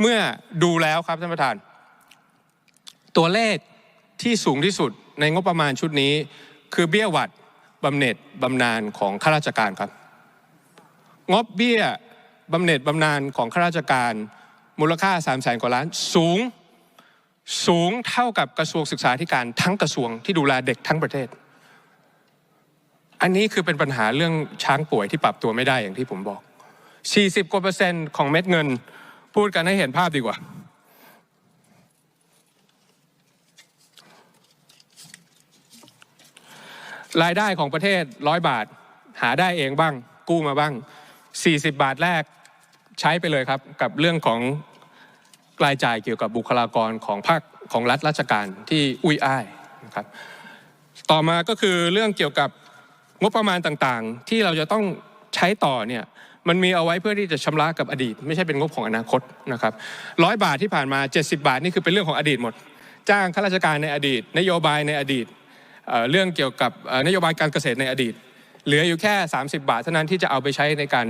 เมื่อดูแล้วครับท่านประธาน ตัวเลขที่สูงที่สุดในงบประมาณชุดนี้ คือเบี้ยหวัดบำเหน็จบำนาญของข้าราชการครับ งบเบี้ยบำเหน็จบำนาญของข้าราชการมูลค่า3 0 0แสนกว่าล้านสูงสูงเท่ากับกระทรวงศึกษาธิการทั้งกระทรวงที่ดูแลเด็กทั้งประเทศ อันนี้คือเป็นปัญหาเรื่องช้างป่วยที่ปรับตัวไม่ได้อย่างที่ผมบอก 40กว่าเปอร์เซ็นต์ของเม็ดเงิน พูดกันให้เห็นภาพดีกว่า รายได้ของประเทศร้อยบาท หาได้เองบ้าง กู้มาบ้าง 40 บาทแรกใช้ไปเลยครับ กับเรื่องของรายจ่ายเกี่ยวกับบุคลากรของภาคของรัฐราชการที่อุ้ยอ้ายนะครับต่อมาก็คือเรื่องเกี่ยวกับงบประมาณต่างๆ ที่เราจะต้องใช้ต่อเนี่ย มันมีเอาไว้เพื่อที่จะชำระกับอดีต ไม่ใช่เป็นงบของอนาคตนะครับร้อยบาทที่ผ่านมา 70 บาทนี่คือเป็นเรื่องของอดีตหมด จ้างข้าราชการในอดีต นโยบายในอดีตเรื่องเกี่ยวกับนโยบายการเกษตรในอดีต เหลืออยู่แค่ 30 บาทเท่านั้นที่จะเอาไปใช้ในการ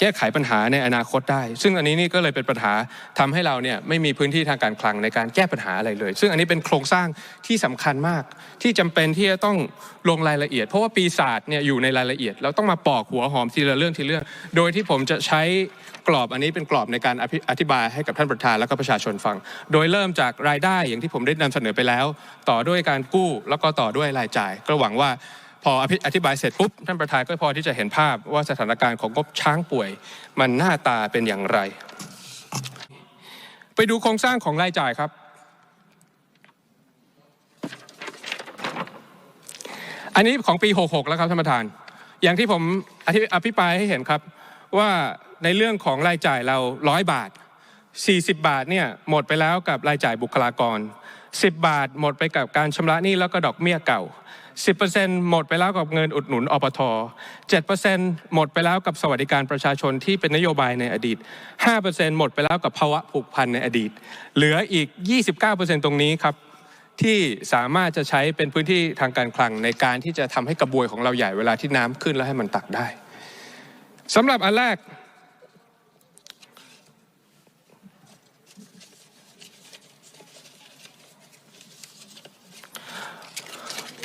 แก้ไขปัญหาในอนาคตได้ ซึ่งอันนี้นี่ก็เลยเป็นปัญหาทำให้เราเนี่ยไม่มีพื้นที่ทางการคลังในการแก้ปัญหาอะไรเลย ซึ่งอันนี้เป็นโครงสร้างที่สำคัญมาก ที่จำเป็นที่จะต้องลงรายละเอียด เพราะว่าปีศาจเนี่ยอยู่ในรายละเอียด เราต้องมาปอกหัวหอมทีละเรื่องทีละเรื่อง โดยที่ผมจะใช้กรอบอันนี้เป็นกรอบในการออธิบายให้กับท่านประธานและก็ประชาชนฟัง โดยเริ่มจากรายได้อย่างที่ผมได้นำเสนอไปแล้ว ต่อด้วยการกู้แล้วก็ต่อด้วยรายจ่าย ก็หวังว่า พออภิอธิบายเสร็จปุ๊บท่านประธานก็พอที่จะเห็นภาพว่าสถานการณ์ของงบช้างป่วย มันหน้าตาเป็นอย่างไร ไปดูโครงสร้างของรายจ่ายครับ อันนี้ของปี 66 แล้วครับท่านประธาน อย่างที่ผมอธิอภิปรายให้เห็นครับว่าในเรื่องของรายจ่ายเราร้อยบาท 40 บาทเนี่ยหมดไปแล้วกับรายจ่ายบุคลากร 10 บาทหมดไปกับการชำระหนี้แล้วก็ดอกเบี้ยเก่า 10%หมดไปแล้วกับเงินอุดหนุนอปท7%หมดไปแล้วกับสวัสดิการประชาชนที่เป็นนโยบายในอดีต 5%หมดไปแล้วกับภาวะผูกพันในอดีต เหลืออีก 29%ตรงนี้ครับที่สามารถจะใช้เป็นพื้นที่ทางการคลังในการที่จะทำให้กระบวยของเราใหญ่เวลาที่น้ำขึ้นแล้วให้มันตักได้สำหรับอันแรก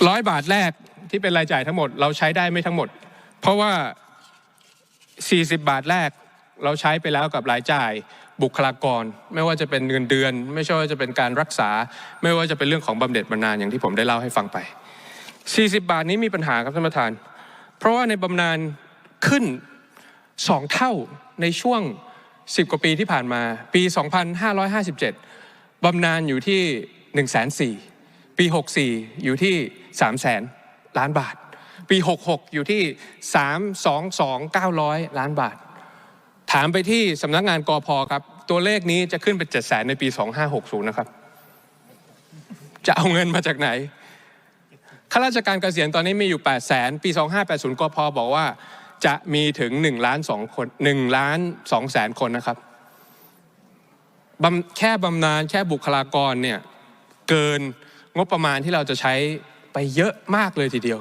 ร้อยบาทแรกที่เป็นรายจ่ายทั้งหมด เราใช้ได้ไม่ทั้งหมด เพราะว่า 40 บาทแรกเราใช้ไปแล้วกับรายจ่ายบุคลากร ไม่ว่าจะเป็นเงินเดือน ไม่ใช่ว่าจะเป็นการรักษา ไม่ว่าจะเป็นเรื่องของบำเหน็จบำนาญอย่างที่ผมได้เล่าให้ฟังไป 40 บาทนี้มีปัญหาครับท่านประธาน เพราะว่าในบำนาญขึ้น 2 เท่าในช่วง 10 กว่าปีที่ผ่านมา ปี 2557บำนาญอยู่ที่ 1 4 0 0 0 ปี 64 อยู่ที่ 3 0 0 0 0 0ล้านบาท ปี 66 อยู่ที่ 3 2 2 900 ล้านบาท ถามไปที่สำนักงานกอพอครับ ตัวเลขนี้จะขึ้นเป็น7 0 0 0 0 0ในปี 2560 นะครับ จะเอาเงินมาจากไหนข้าราชการเกษียณตอนนี้มีอยู่ 8 0 0 0 0 0ปี 2580กพบอกว่าจะมีถึง1ล้าน2คน1ล้าน2แสนคนนะครับแค่บำนาญแค่บุคลากรเนี่ยเกิน งบประมาณที่เราจะใช้ไปเยอะมากเลยทีเดียว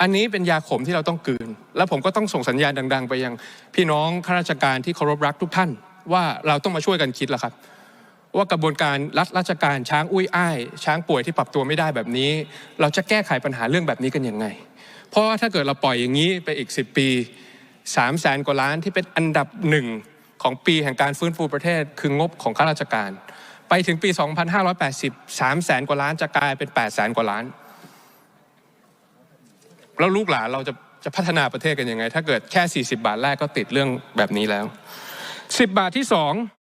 อันนี้เป็นยาขมที่เราต้องกืน แล้วผมก็ต้องส่งสัญญาณดัง ๆ ไปยัง พี่น้องข้าราชการที่เคารพรักทุกท่าน ว่าเราต้องมาช่วยกันคิดแล้วครับ ว่ากระบวนการรัฐราชการช้างอุ้ยอ้าย ช้างป่วยที่ปรับตัวไม่ได้แบบนี้ เราจะแก้ไขปัญหาเรื่องแบบนี้กันยังไง เพราะว่าถ้าเกิดเราปล่อยอย่างนี้ไปอีก 10 ปี3 0 0แสนกว่าล้านที่เป็นอันดับหนึ่งของปีแห่งการฟื้นฟูประเทศ คืองบของข้าราชการ ไปถึงปี 2580 3แสนกว่าล้านจะกลายเป็น8แสนกว่าล้าน แล้วลูกหลานเราจะจะพัฒนาประเทศกันยังไง ถ้าเกิดแค่ 40 บาทแรกก็ติดเรื่องแบบนี้แล้ว 10 บาทที่ 2